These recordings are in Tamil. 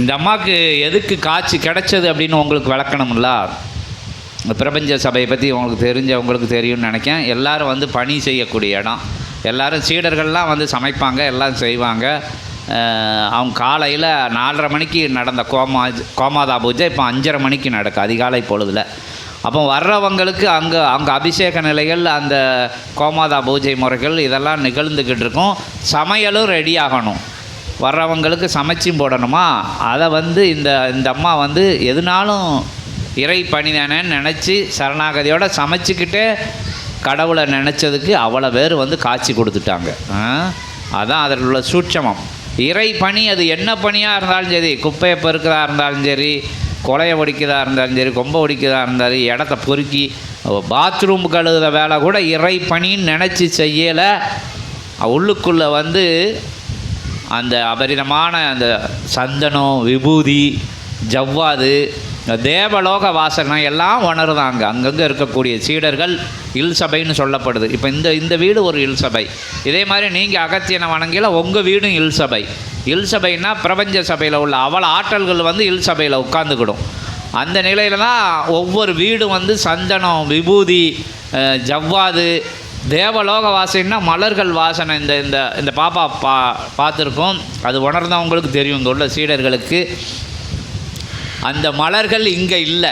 இந்த அம்மாவுக்கு எதுக்கு காட்சி கிடைச்சது அப்படின்னு உங்களுக்கு விளக்கணும்ல? இந்த பிரபஞ்ச சபையை பற்றி உங்களுக்கு தெரிஞ்சவங்களுக்கு தெரியும்னு நினைக்கேன் எல்லாரும் வந்து பணி செய்யக்கூடிய இடம். எல்லோரும் சீடர்கள்லாம் வந்து சமைப்பாங்க எல்லாம் செய்வாங்க. அவங்க காலையில் நாலரை மணிக்கு நடந்த கோமா கோமாதா பூஜை இப்போ அஞ்சரை மணிக்கு நடக்கும் அதிகாலை பொழுதில். அப்போ வர்றவங்களுக்கு அங்கே அங்கே அபிஷேக நிலைகள் அந்த கோமாதா பூஜை முறைகள் இதெல்லாம் நிகழ்ந்துக்கிட்டு இருக்கும். சமையலும் ரெடி ஆகணும். வர்றவங்களுக்கு சமைச்சும் போடணுமா? அதை வந்து இந்த இந்த அம்மா வந்து எதுனாலும் இறை பணிதானேன்னு நினச்சி சரணாகதியோட சமைச்சிக்கிட்டே கடவுளை நினச்சதுக்கு அவ்வளோ பேர் வந்து காட்சி கொடுத்துட்டாங்க. அதான் அதில் உள்ள சூட்சமம். இறை பணி அது என்ன பணியாக இருந்தாலும் சரி குப்பையை பெருக்கிறதா இருந்தாலும் சரி கொலையை ஒடிக்கிறதா இருந்தாலும் சரி கொம்பை ஒடிக்கிறதா இருந்தாலும் இடத்த பொறுக்கி பாத்ரூம் கழுகுற வேலை கூட இறை பணின்னு நினச்சி செய்யலை. உள்ளுக்குள்ளே வந்து அந்த அபரிதமான அந்த சந்தனம் விபூதி ஜவ்வாது தேவலோக வாசனை எல்லாம் உணருதாங்க. அங்கங்கே இருக்கக்கூடிய சீடர்கள் இல் சபைன்னு சொல்லப்படுது. இப்போ இந்த இந்த வீடு ஒரு இல் சபை. இதே மாதிரி நீங்கள் அகத்தியனை வணங்கியில் உங்கள் வீடும் இல் சபை. இல் சபைன்னா பிரபஞ்ச சபையில் உள்ள அவள ஆற்றல்கள் வந்து இல் சபையில் உட்காந்துக்கிடும் அந்த நிலையில தான் ஒவ்வொரு வீடும் வந்து சந்தனம் விபூதி ஜவ்வாது தேவலோக வாசனைன்னா மலர்கள் வாசனை இந்த இந்த இந்த பாப்பா பா பார்த்துருக்கோம். அது உணர்ந்தவங்களுக்கு தெரியும். இங்கே உள்ள சீடர்களுக்கு. அந்த மலர்கள் இங்கே இல்லை.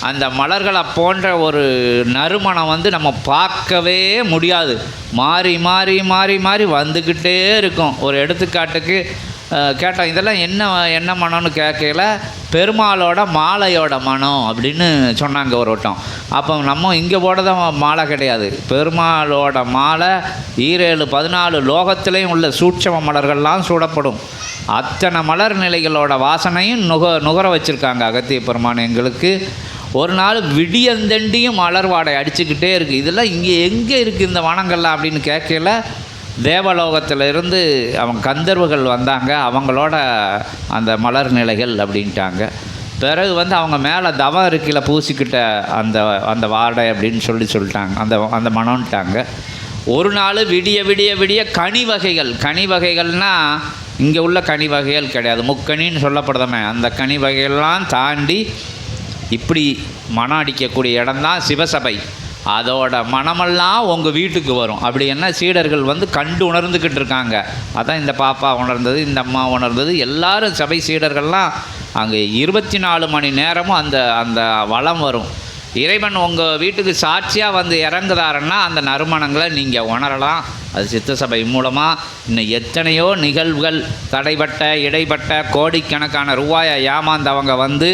அந்த மலர்களை போன்ற ஒரு நறுமணம் வந்து நம்ம பார்க்கவே முடியாது. மாறி மாறி மாறி மாறி வந்துக்கிட்டே இருக்கும். ஒரு எடுத்துக்காட்டுக்கு கேட்டோம் இதெல்லாம் என்ன என்ன மனம்னு கேட்கல. பெருமாளோட மாலையோட மனம் அப்படின்னு சொன்னாங்க ஒரு வட்டம். அப்போ நம்ம இங்கே போடுறத மாலை கிடையாது. பெருமாளோட மாலை ஈரேழு பதினாலு லோகத்திலையும் உள்ள சூட்சம மலர்கள்லாம் சூடப்படும். அத்தனை மலர் நிலைகளோட வாசனையும் நுக நுகர வச்சுருக்காங்க அகத்திய பெருமான் எங்களுக்கு. ஒரு நாள் விடியந்தண்டியும் மலர் வாடை அடிச்சுக்கிட்டே இருக்குது இதெல்லாம் இங்கே எங்கே இருக்குது இந்த வனங்கள்லாம்? அப்படின்னு கேட்கல தேவலோகத்தில் இருந்து அவங்க கந்தர்வுகள் வந்தாங்க. அவங்களோட அந்த மலர் நிலைகள் அப்படின்ட்டாங்க. பிறகு வந்து அவங்க மேலே தவம் இருக்கையில் பூசிக்கிட்ட அந்த அந்த வாடை அப்படின்னு சொல்லி சொல்லிட்டாங்க. அந்த அந்த மனம்ட்டாங்க ஒரு நாள் விடிய விடிய விடிய கனி வகைகள். கனி வகைகள்னால் இங்கே உள்ள கனி வகைகள் கிடையாது. முக்கனின்னு சொல்லப்படுதமே. அந்த கனி வகைகள்லாம் தாண்டி இப்படி மனம் அடிக்கக்கூடிய இடம்தான் சிவசபை. அதோட மனமெல்லாம் உங்கள் வீட்டுக்கு வரும். அப்படி என்ன சீடர்கள் வந்து கண்டு உணர்ந்துக்கிட்டு இருக்காங்க. அதான் இந்த பாப்பா உணர்ந்தது இந்த அம்மா உணர்ந்தது. எல்லாரும் சபை சீடர்கள்லாம் அங்கே இருபத்தி நாலு மணி நேரமும் அந்த அந்த வளம் வரும். இறைவன் உங்கள் வீட்டுக்கு சாட்சியாக வந்து இறங்குதாருன்னா அந்த நறுமணங்களை நீங்கள் உணரலாம். அது சித்த சபை மூலமாக இன்னும் எத்தனையோ நிகழ்வுகள் தடைப்பட்ட இடைப்பட்ட கோடிக்கணக்கான ரூபாயை ஏமாந்தவங்க வந்து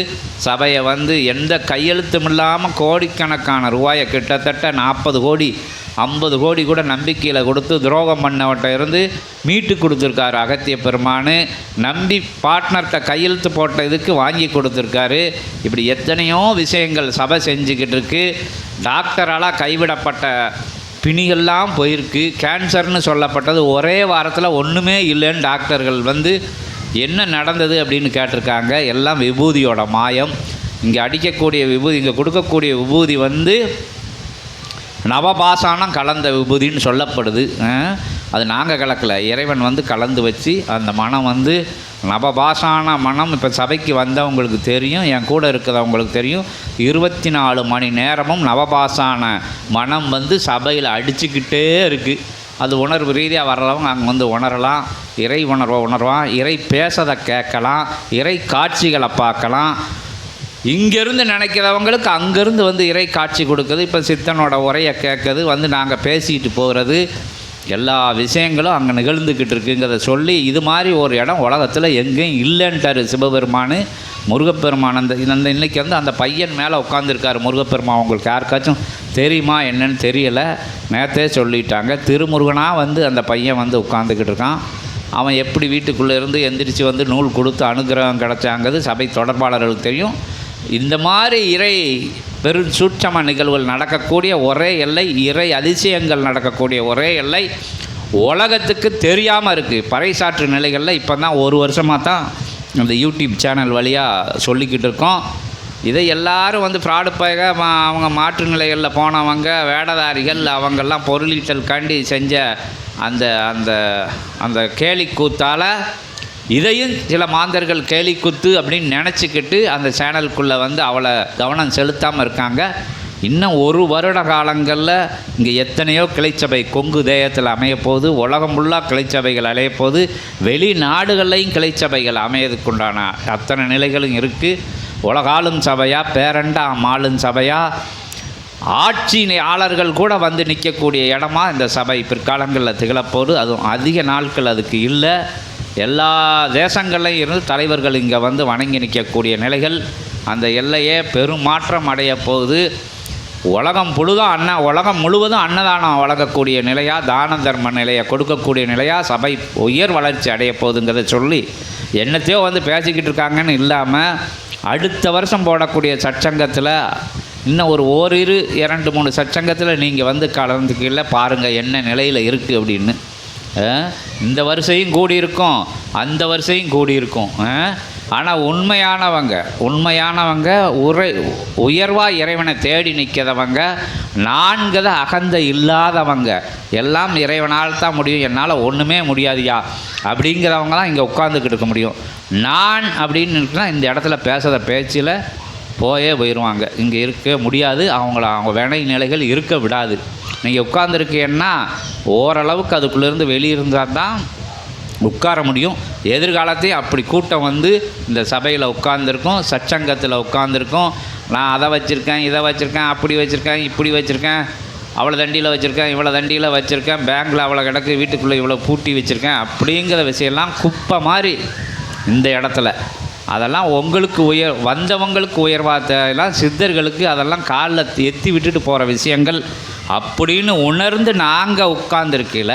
சபையை வந்து எந்த கையெழுத்தும் இல்லாமல் கோடிக்கணக்கான ரூபாயை கிட்டத்தட்ட நாற்பது கோடி ஐம்பது கோடி கூட நம்பிக்கையில் கொடுத்து துரோகம் பண்ணவட்ட இருந்து மீட்டு கொடுத்துருக்காரு அகத்திய பெருமானு. நம்பி பார்ட்னர்கிட்ட கையெழுத்து போட்ட இதுக்கு வாங்கி கொடுத்துருக்காரு. இப்படி எத்தனையோ விஷயங்கள் சபை செஞ்சுக்கிட்டு இருக்கு. டாக்டரால் கைவிடப்பட்ட பிணிகள்லாம் போயிருக்கு. கேன்சர்னு சொல்லப்பட்டது ஒரே வாரத்தில் ஒன்றுமே இல்லைன்னு டாக்டர்கள் வந்து என்ன நடந்தது அப்படின்னு கேட்டிருக்காங்க. எல்லாம் விபூதியோட மாயம். இங்கே அடிக்கக்கூடிய விபூதி இங்கே கொடுக்கக்கூடிய விபூதி வந்து நவபாசானம் கலந்த விபூதின்னு சொல்லப்படுது. அது நாங்கள் கலக்கலை. இறைவன் வந்து கலந்து வச்சு அந்த மனம் வந்து நவபாசான மனம் இப்போ சபைக்கு வந்தவங்களுக்கு தெரியும் என் கூட இருக்கிறவங்களுக்கு தெரியும். இருபத்தி நாலு மணி நேரமும் நவபாசான மனம் வந்து சபையில் அடிச்சுக்கிட்டே இருக்குது அது உணர்வு ரீதியாக வர்றவங்க அங்கே வந்து உணரலாம் இறை உணர்வை உணர்வான் இறை பேசதை கேட்கலாம் இறை காட்சிகளை பார்க்கலாம். இங்கேருந்து நினைக்கிறவங்களுக்கு அங்கேருந்து வந்து இறை காட்சி கொடுக்குது. இப்போ சித்தனோட உரையை கேட்குது. வந்து நாங்கள் பேசிட்டு போகிறது எல்லா விஷயங்களும் அங்கே நிகழ்ந்துக்கிட்டு இருக்குங்கிறத சொல்லி இது மாதிரி ஒரு இடம் உலகத்தில் எங்கேயும் இல்லைன்ட்டார் சிவபெருமான். முருகப்பெருமான் அந்த இந்த இன்றைக்கி வந்து அந்த பையன் மேலே உட்காந்துருக்காரு முருகப்பெருமான் உங்களுக்கு யாருக்காச்சும் தெரியுமா என்னன்னு தெரியலை. நேற்றே சொல்லிட்டாங்க. திருமுருகனாக வந்து அந்த பையன் வந்து உட்காந்துக்கிட்டு இருக்கான். அவன் எப்படி வீட்டுக்குள்ளே இருந்து எந்திரிச்சு வந்து நூல் கொடுத்து அனுகிரகம் கிடச்சாங்கிறது சபை தொடர்பாளர்களுக்கு தெரியும். இந்த மாதிரி இறை பெரும் சூட்சம நிகழ்வுகள் நடக்கக்கூடிய ஒரே எல்லை இறை அதிசயங்கள் நடக்கக்கூடிய ஒரே எல்லை உலகத்துக்கு தெரியாமல் இருக்குது பறைசாற்று நிலைகளில் இப்போ தான் ஒரு வருஷமாக தான் இந்த யூடியூப் சேனல் வழியாக சொல்லிக்கிட்டு இருக்கோம். இதை எல்லாரும் வந்து ஃப்ராடு பக மா- அவங்க மாற்று நிலைகளில் போனவங்க வேடதாரிகள் அவங்கெல்லாம் பொருளீட்டல் காண்டி செஞ்ச அந்த அந்த அந்த கேலி கூத்தால் இதையும் சில மாந்தர்கள் கேலி குத்து அப்படின்னு நினச்சிக்கிட்டு அந்த சேனலுக்குள்ளே வந்து அவளை கவனம் செலுத்தாமல் இருக்காங்க. இன்னும் ஒரு வருட காலங்களில் இங்கே எத்தனையோ கிளைச்சபை கொங்கு தேயத்தில் அமையப்போகுது உலகம் ஃபுல்லாக கிளைச்சபைகள் அலைய போகுது. வெளிநாடுகள்லையும் கிளைச்சபைகள் அமையதுக்குண்டான அத்தனை நிலைகளும் இருக்குது உலகாளும் சபையா பேரண்டா மாளும் சபையா. ஆட்சியாளர்கள் கூட வந்து நிற்கக்கூடிய இடமா இந்த சபை பிற்காலங்களில் திகழப்போகுது அதுவும் அதிக நாட்கள் அதுக்கு இல்லை. எல்லா தேசங்கள்லையும் இருந்து தலைவர்கள் இங்கே வந்து வணங்கி நிற்கக்கூடிய நிலைகள் அந்த எல்லையே பெருமாற்றம் அடைய போகுது. உலகம் முழுதும் அன்ன உலகம் முழுவதும் அன்னதானம் வழங்கக்கூடிய நிலையாக தான தர்ம நிலையை கொடுக்கக்கூடிய நிலையாக சபை உயர் வளர்ச்சி அடைய போகுதுங்கிறத சொல்லி என்னத்தையோ வந்து பேசிக்கிட்டு இருக்காங்கன்னு இல்லாமல் அடுத்த வருஷம் போடக்கூடிய சச்சங்கத்தில் இன்னும் ஒரு ஓரிரு இரண்டு மூணு சச்சங்கத்தில் நீங்கள் வந்து கலந்துக்கல பாருங்கள் என்ன நிலையில் இருக்குது அப்படின்னு. இந்த வரிசையும் கூடி இருக்கும் அந்த வரிசையும் கூடி இருக்கும் ஆனால் உண்மையானவங்க உண்மையானவங்க உரை உயர்வாக இறைவனை தேடி நிற்கிறவங்க நான்கத அகந்த இல்லாதவங்க எல்லாம் இறைவனால் தான் முடியும் என்னால் ஒன்றுமே முடியாதுயா அப்படிங்கிறவங்க தான் இங்கே உட்காந்துக்கிட்டு இருக்க முடியும். நான் அப்படின்னு இருக்குன்னா இந்த இடத்துல பேசுகிற பேச்சில் போயே போயிடுவாங்க இங்கே இருக்க முடியாது. அவங்கள அவங்க வினை நிலைகள் இருக்க விடாது. நீங்கள் உட்காந்துருக்கீங்கன்னா ஓரளவுக்கு அதுக்குள்ளேருந்து வெளியிருந்தால் தான் உட்கார முடியும். எதிர்காலத்தையும் அப்படி கூட்டம் வந்து இந்த சபையில் உட்காந்துருக்கும் சச்சங்கத்தில் உட்காந்துருக்கும் நான் அதை வச்சுருக்கேன் இதை வச்சுருக்கேன் அப்படி வச்சுருக்கேன் இப்படி வச்சுருக்கேன் அவ்வளோ தண்டியில் வச்சுருக்கேன் இவ்வளோ தண்டியில் வச்சுருக்கேன் பேங்க்கில் அவ்வளோ கிடக்கு வீட்டுக்குள்ளே இவ்வளோ பூட்டி வச்சுருக்கேன் அப்படிங்கிற விஷயம்லாம் குப்பை மாதிரி இந்த இடத்துல. அதெல்லாம் உங்களுக்கு உயர் வந்தவங்களுக்கு உயர்வாதெல்லாம் சித்தர்களுக்கு அதெல்லாம் காலில் எத்தி விட்டுட்டு போகிற விஷயங்கள் அப்படின்னு உணர்ந்து நாங்கள் உட்கார்ந்துருக்கல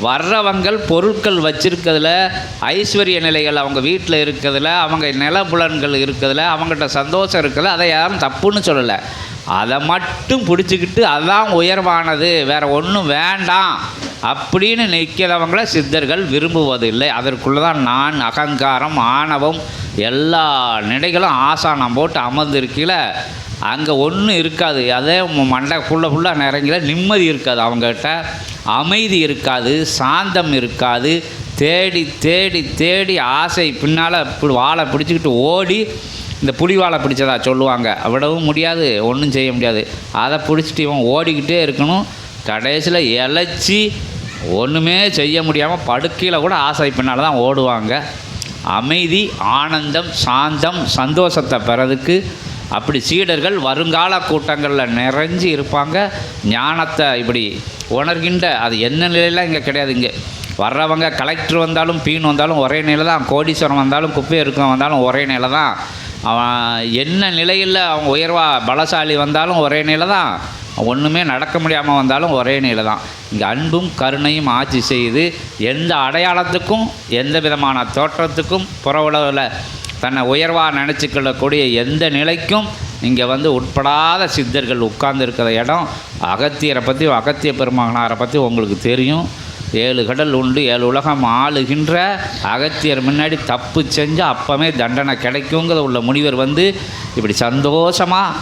வர்றவங்கள் பொருட்கள் வச்சிருக்கிறதுல ஐஸ்வர்ய நிலைகள் அவங்க வீட்டில் இருக்கிறதுல அவங்க நிலப்புலன்கள் இருக்கிறதுல அவங்ககிட்ட சந்தோஷம் இருக்கிறதுல அதை யாரும் தப்புன்னு சொல்லலை. அதை மட்டும் பிடிச்சிக்கிட்டு அதான் உயர்வானது. வேற ஒன்றும் வேண்டாம். அப்படின்னு நிற்கிறவங்கள சித்தர்கள் விரும்புவதில்லை. அதற்குள்ளே தான் நான் அகங்காரம் ஆணவம் எல்லா நிலைகளும் ஆசானம் போட்டு அமர்ந்திருக்கல அங்கே ஒன்றும் இருக்காது. அதே மண்டை ஃபுல்லாக ஃபுல்லாக நிறங்கில நிம்மதி இருக்காது அவங்ககிட்ட. அமைதி இருக்காது சாந்தம் இருக்காது. தேடி தேடி தேடி ஆசை பின்னால் வாழை பிடிச்சிக்கிட்டு ஓடி இந்த புலிவாலை பிடிச்சதா சொல்லுவாங்க. விடவும் முடியாது ஒன்றும் செய்ய முடியாது. அதை பிடிச்சிட்டு இவன் ஓடிக்கிட்டே இருக்கணும். கடைசியில் இழைச்சி ஒன்றுமே செய்ய முடியாமல் படுக்கையில் கூட ஆசை பின்னால் தான் ஓடுவாங்க. அமைதி ஆனந்தம் சாந்தம் சந்தோஷத்தை பெறதுக்கு அப்படி சீடர்கள் வருங்கால கூட்டங்களில் நிறைஞ்சு இருப்பாங்க. ஞானத்தை இப்படி உணர்கின்ற அது என்ன நிலையெல்லாம் இங்கே கிடையாது. இங்கே வர்றவங்க கலெக்டர் வந்தாலும் பீன் வந்தாலும் ஒரே நிலை தான் கோடீஸ்வரம் வந்தாலும் குப்பை இருக்க வந்தாலும் ஒரே நிலை தான் அவன் என்ன நிலையில் அவங்க உயர்வாக பலசாலி வந்தாலும் ஒரே நிலை தான் ஒன்றுமே நடக்க முடியாமல் வந்தாலும் ஒரே நிலை தான் இங்கே அன்பும் கருணையும் ஆட்சி செய்து எந்த அடையாளத்துக்கும் எந்த விதமான தோற்றத்துக்கும் புற உலகில் தன்னை உயர்வாக நினச்சிக்கொள்ளக்கூடிய எந்த நிலைக்கும் இங்கே வந்து உட்படாத சித்தர்கள் உட்கார்ந்துருக்கிற இடம். அகத்தியரை பற்றி அகத்திய பெருமகனாரை பற்றி உங்களுக்கு தெரியும். ஏழு கடல் உண்டு ஏழு உலகம் ஆளுகின்ற அகத்தியர் முன்னாடி தப்பு செஞ்சால் அப்போவே தண்டனை கிடைக்குங்கிற உள்ள முனிவர் வந்து இப்படி சந்தோஷமாக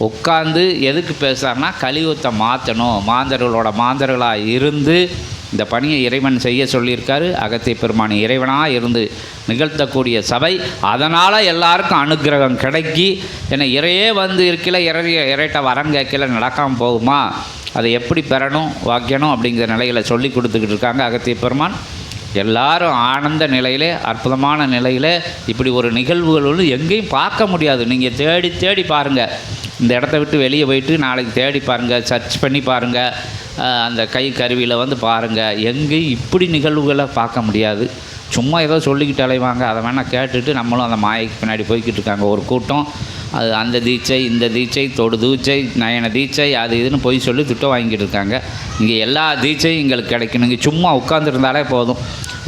உட்காந்து எதுக்கு பேசுகிறாருன்னா கழிவுத்தை மாற்றணும் மாந்தர்களோட மாந்தர்களாக இருந்து இந்த பணியை இறைவன் செய்ய சொல்லியிருக்காரு. அகத்திய பெருமானி இறைவனாக இருந்து நிகழ்த்தக்கூடிய சபை. அதனால் எல்லாருக்கும் அனுக்கிரகம் கிடைக்கி ஏன்னா இறையே வந்து இருக்கல இறைய இறைட்ட வரம் கேட்கல நடக்காமல் போகுமா? அதை எப்படி பெறணும் வாக்கியணும் அப்படிங்கிற நிலையில் சொல்லி கொடுத்துக்கிட்டு இருக்காங்க அகத்திய பெருமான். எல்லாரும் ஆனந்த நிலையிலே அற்புதமான நிலையில் இப்படி ஒரு நிகழ்வுகள் எங்கேயும் பார்க்க முடியாது. நீங்கள் தேடி தேடி பாருங்கள் இந்த இடத்த விட்டு வெளியே போயிட்டு நாளைக்கு தேடி பாருங்கள் சர்ச் பண்ணி பாருங்கள் அந்த கை கருவியில் வந்து பாருங்கள் எங்கேயும் இப்படி நிகழ்வுகளை பார்க்க முடியாது. சும்மா ஏதோ சொல்லிக்கிட்டு அலைவாங்க. அதை வேணால் கேட்டுட்டு நம்மளும் அந்த மாயைக்கு பின்னாடி போய்கிட்டு இருக்காங்க. ஒரு கூட்டம். அது அந்த தீட்சை இந்த தீட்சை தொடு தீட்சை நயன தீட்சை அது இதுன்னு போய் சொல்லி திட்டம் வாங்கிட்டு இருக்காங்க. இங்கே எல்லா தீட்சையும் எங்களுக்கு கிடைக்கணும் இங்கே சும்மா உட்காந்துருந்தாலே போதும்.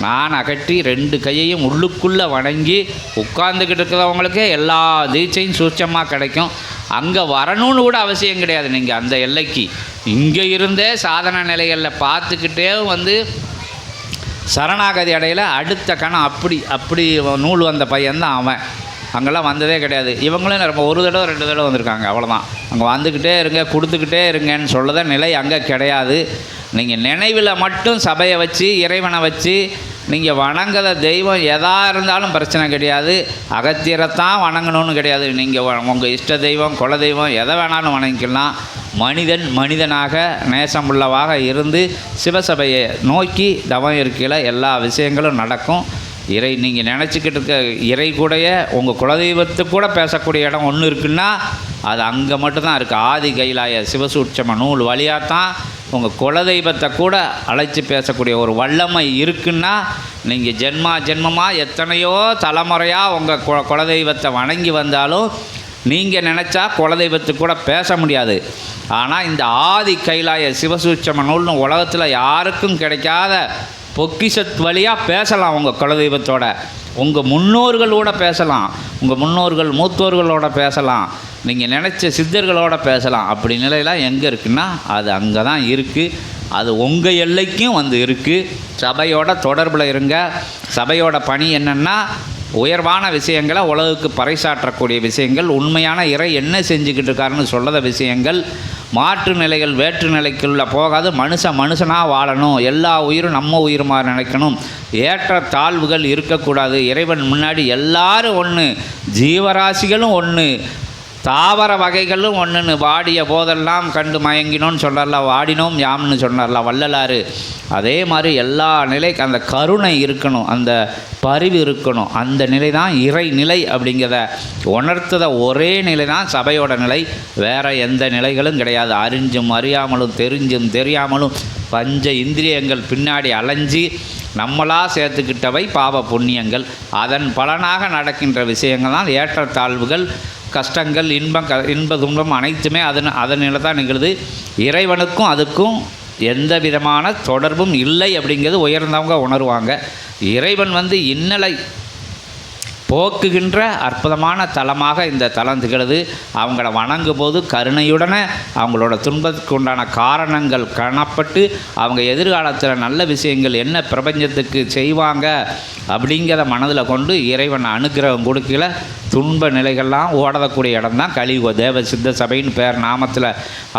நான் அகற்றி ரெண்டு கையையும் உள்ளுக்குள்ளே வணங்கி உட்காந்துக்கிட்டு இருக்கிறவங்களுக்கே எல்லா தீட்சையும் சூட்சமாக கிடைக்கும். அங்கே வரணும்னு கூட அவசியம் கிடையாது. நீங்கள் அந்த எல்லைக்கு இங்கே இருந்தே சாதன நிலைகளில் பார்த்துக்கிட்டே வந்து சரணாகதி அடையில் அடுத்த கணம் அப்படி அப்படி நூல் வந்த பையன்தான் அவன். அங்கெல்லாம் வந்ததே கிடையாது. இவங்களும் ரொம்ப ஒரு தடவை ரெண்டு தடவை வந்திருக்காங்க அவ்வளோதான் அங்கே வந்துக்கிட்டே இருங்க கொடுத்துக்கிட்டே இருங்கன்னு சொல்லத நிலை அங்கே கிடையாது. நீங்கள் நினைவில் மட்டும் சபையை வச்சு இறைவனை வச்சு நீங்கள் வணங்குற தெய்வம் எதா இருந்தாலும் பிரச்சனை கிடையாது. அகத்தியரைத்தான் வணங்கணும்னு கிடையாது. நீங்கள் உங்கள் இஷ்ட தெய்வம் குல தெய்வம் எதை வேணாலும் வணங்கிக்கலாம். மனிதன் மனிதனாக நேசமுள்ளவாக இருந்து சிவசபையை நோக்கி தவம் இருக்கையில் எல்லா விஷயங்களும் நடக்கும். இறை நீங்கள் நினச்சிக்கிட்டு இருக்க இறை கூடைய உங்கள் குலதெய்வத்து கூட பேசக்கூடிய இடம் ஒன்று இருக்குன்னா அது அங்கே மட்டும்தான் இருக்குது ஆதி கைலாய சிவசூட்சம நூல் வழியாக தான் உங்கள் குலதெய்வத்தை கூட அழைச்சி பேசக்கூடிய ஒரு வல்லமை இருக்குன்னா நீங்கள் ஜென்மா ஜென்மமாக எத்தனையோ தலைமுறையாக உங்கள் கு குலதெய்வத்தை வணங்கி வந்தாலும் நீங்கள் நினச்சா குலதெய்வத்து கூட பேச முடியாது. ஆனால் இந்த ஆதி கைலாய சிவசூட்சம நூல்னு உலகத்தில் யாருக்கும் கிடைக்காத பொக்கிஷத் வழியாக பேசலாம் உங்கள் குலதெய்வத்தோட. உங்கள் முன்னோர்களோட பேசலாம். உங்கள் முன்னோர்கள் மூத்தோர்களோட பேசலாம். நீங்கள் நினச்ச சித்தர்களோட பேசலாம். அப்படி நிலையெல்லாம் எங்கே இருக்குன்னா அது அங்கே தான் இருக்குது அது உங்கள் எல்லைக்கும் வந்து இருக்குது சபையோட தொடர்பில் இருங்க. சபையோட பணி என்னென்னா உயர்வான விஷயங்களை உலகுக்கு பறைசாற்றக்கூடிய விஷயங்கள் உண்மையான இறை என்ன செஞ்சுக்கிட்டு இருக்காருன்னு சொல்லாத விஷயங்கள் மாற்று நிலைகள் வேற்று நிலைக்குள்ளே போகாது மனுஷன் மனுஷனாக வாழணும் எல்லா உயிரும் நம்ம உயிருமா நினைக்கணும். ஏற்ற தாழ்வுகள் இருக்கக்கூடாது. இறைவன் முன்னாடி எல்லாரும் ஒன்று ஜீவராசிகளும் ஒன்று தாவர வகைகளும் ஒன்றுன்னு வாடிய போதெல்லாம் கண்டு மயங்கினோன்னு சொன்னார்ல வாடினோம் யாம்னு சொன்னார்ல வள்ளலாறு அதே மாதிரி எல்லா நிலைக்கு அந்த கருணை இருக்கணும் அந்த பரிவு இருக்கணும். அந்த நிலை தான் இறை நிலை அப்படிங்கிறத உணர்த்தத ஒரே நிலை தான் சபையோட நிலை. வேறு எந்த நிலைகளும் கிடையாது. அறிஞ்சும் அறியாமலும் தெரிஞ்சும் தெரியாமலும் பஞ்ச இந்திரியங்கள் பின்னாடி அலைஞ்சி நம்மளாக சேர்த்துக்கிட்டவை பாவ புண்ணியங்கள். அதன் பலனாக நடக்கின்ற விஷயங்கள் தான் ஏற்றத்தாழ்வுகள். கஷ்டங்கள் இன்பம் க இன்ப துன்பம் அனைத்துமே அதன் அதனில தான் நிகழுது. இறைவனுக்கும் அதுக்கும் எந்த விதமான தொடர்பும் இல்லை அப்படிங்கிறது உயர்ந்தவங்க உணர்வாங்க. இறைவன் வந்து இன்னலை போக்குகின்ற அற்புதமான தலமாக இந்த தலம் திகழது. அவங்கள வணங்கும் போது கருணையுடனே அவங்களோட துன்பத்துக்கு உண்டான காரணங்கள் காணப்பட்டு அவங்க எதிர்காலத்தில் நல்ல விஷயங்கள் என்ன பிரபஞ்சத்துக்கு செய்வாங்க அப்படிங்கிறத மனதில் கொண்டு இறைவன் அனுகிரகம் கொடுக்கல. துன்ப நிலைகள்லாம் ஓடக்கூடிய இடம் தான் கலியுக தேவ சித்த சபையின் பேர் நாமத்தில்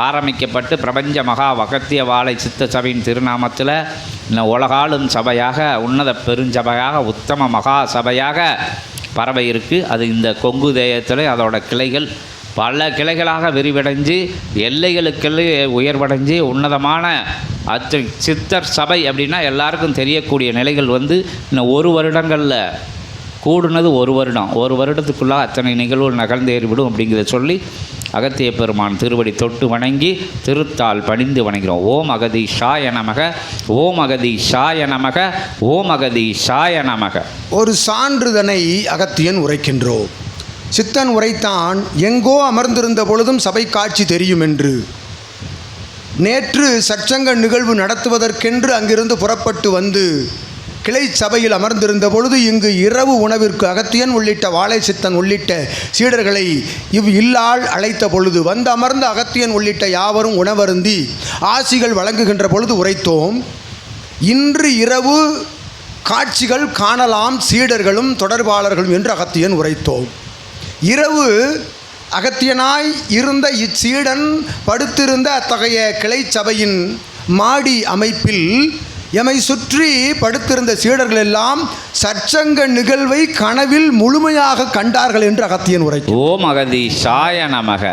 ஆரம்பிக்கப்பட்டு பிரபஞ்ச மகா வகத்திய வாழை சித்த சபையின் திருநாமத்தில் இன்னும் உலகாளும் சபையாக உன்னத பெருஞ்சபையாக உத்தம மகா சபையாக பறவை இருக்குது அது இந்த கொங்கு தேயத்தில் அதோட கிளைகள் பல கிளைகளாக விரிவடைஞ்சு எல்லைகளுக்கெல்லாம் உயர்வடைஞ்சு உன்னதமான அத்து சித்தர் சபை அப்படின்னா எல்லாருக்கும் தெரியக்கூடிய நிலைகள் வந்து இன்னும் ஒரு வருடங்களில் கூடுனது ஒரு வருடம். ஒரு வருடத்துக்குள்ளே அத்தனை நிகழ்வுகள் நகர்ந்தேறிவிடும் அப்படிங்கிறத சொல்லி அகத்திய பெருமான் திருவடி தொட்டு வணங்கி திருத்தால் பணிந்து வணங்குகிறோம். ஓம் அகதி ஷாய நமக ஓம் அகதி ஷாய நமக ஓம் அகதி ஷாய நமக. ஒரு சான்றுதனை அகத்தியன் உரைக்கின்றோம். சித்தன் உரைத்தான் எங்கோ அமர்ந்திருந்த பொழுதும் சபை காட்சி தெரியும் என்று நேற்று சற்சங்க நிகழ்வு நடத்துவதற்கென்று அங்கிருந்து புறப்பட்டு வந்து கிளை சபையில் அமர்ந்திருந்த பொழுது இங்கு இரவு உணவிற்கு அகத்தியன் உள்ளிட்ட வாழை சித்தன் உள்ளிட்ட சீடர்களை இவ் இல்லால் அழைத்த பொழுது வந்து அமர்ந்த அகத்தியன் உள்ளிட்ட யாவரும் உணவருந்தி ஆசிகள் வழங்குகின்ற பொழுது உரைத்தோம். இன்று இரவு காட்சிகள் காணலாம் சீடர்களும் தொடர்பாளர்களும் என்று அகத்தியன் உரைத்தோம். இரவு அகத்தியனாய் இருந்த இச்சீடன் படுத்திருந்த அத்தகைய கிளை சபையின் மாடி அமைப்பில் எமை சுற்றி படுத்திருந்த சீடர்கள் எல்லாம் சற்சங்க நிகழ்வை கனவில் முழுமையாக கண்டார்கள் என்று அகத்தியன் உரை ஓம் அகதி ஷாய நமக.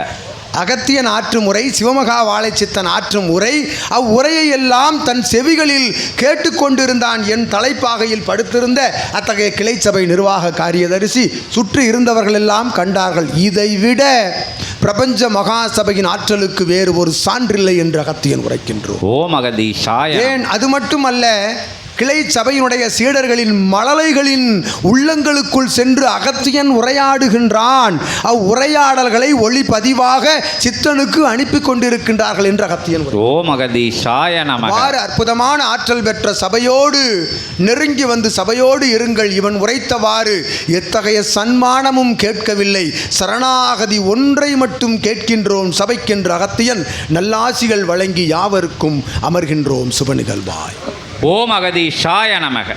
அகத்தியன் ஆற்றும் உரை சிவமகா வாழைச்சித்தன் ஆற்றும் உரை அவ்வுரையை எல்லாம் தன் செவிகளில் கேட்டுக்கொண்டிருந்தான். என் தலைப்பாகையில் படுத்திருந்த அத்தகைய கிளைச்சபை நிர்வாக காரியதரிசி சுற்றி இருந்தவர்கள் எல்லாம் கண்டார்கள். இதைவிட பிரபஞ்ச மகாசபையின் ஆற்றலுக்கு வேறு ஒரு சான்றில்லை என்று அகத்தியன் உரைக்கின்றோம் ஓம் அகதி ஷாய ஏன்? அது மட்டுமல்ல கிளை சபையினுடைய சீடர்களின் மழலைகளின் உள்ளங்களுக்குள் சென்று அகத்தியன் உரையாடுகின்றான். அவ்வுரையாடல்களை ஒளிப்பதிவாக சித்தனுக்கு அனுப்பி கொண்டிருக்கின்றார்கள் என்று அகத்தியன் ஓம் அகதி ஷாய நமக. அவ்வாறு அற்புதமான ஆற்றல் பெற்ற சபையோடு நெருங்கி வந்து சபையோடு இருங்கள். இவன் உரைத்தவாறு எத்தகைய சன்மானமும் கேட்கவில்லை. சரணாகதி ஒன்றை மட்டும் கேட்கின்றோம் சபைக்கென்று அகத்தியன். நல்லாசிகள் வழங்கி யாவருக்கும் அமர்கின்றோம். சுப நிகழ்வாய். ஓம் அகதி ஷாய நமக.